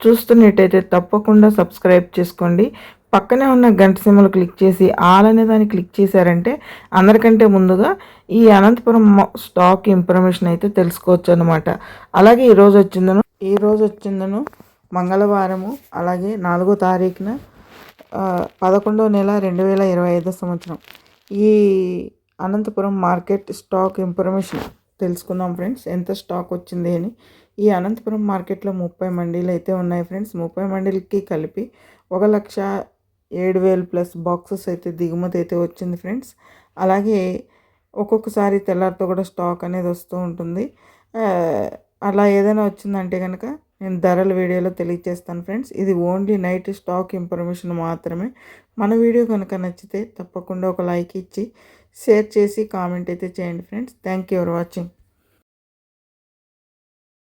చూస్తున్నట్టయితే తప్పకుండా సబ్స్క్రైబ్ చేసుకోండి. పక్కనే ఉన్న గంట సింబల్ క్లిక్ చేసి ఆల్ అనే దాన్ని క్లిక్ చేశారంటే అందరికంటే ముందుగా ఈ అనంతపురం స్టాక్ ఇన్ఫర్మేషన్ అయితే తెలుసుకోవచ్చు అనమాట అలాగే ఈరోజు వచ్చిందను ఈ రోజు వచ్చిందను మంగళవారము అలాగే నాలుగో తారీఖున పదకొండో నెల రెండు వేల ఇరవై ఐదో సంవత్సరం. ఈ అనంతపురం మార్కెట్ స్టాక్ ఇన్ఫర్మేషన్ తెలుసుకుందాం ఫ్రెండ్స్ ఎంత స్టాక్ వచ్చింది అని. ఈ అనంతపురం మార్కెట్లో ముప్పై మండీలు అయితే ఉన్నాయి ఫ్రెండ్స్. ముప్పై మండీలకి కలిపి ఒక లక్ష ఏడు వేలు ప్లస్ బాక్సెస్ అయితే దిగుమతి అయితే వచ్చింది ఫ్రెండ్స్. అలాగే ఒక్కొక్కసారి తెల్లారితో కూడా స్టాక్ అనేది వస్తూ ఉంటుంది. అలా ఏదైనా వచ్చిందంటే కనుక నేను ధరల వీడియోలో తెలియజేస్తాను ఫ్రెండ్స్. ఇది ఓన్లీ నైట్ స్టాక్ ఇన్ఫర్మేషన్ మాత్రమే. మన వీడియో కనుక నచ్చితే తప్పకుండా ఒక లైక్ ఇచ్చి షేర్ చేసి కామెంట్ అయితే చేయండి friends. Thank you for watching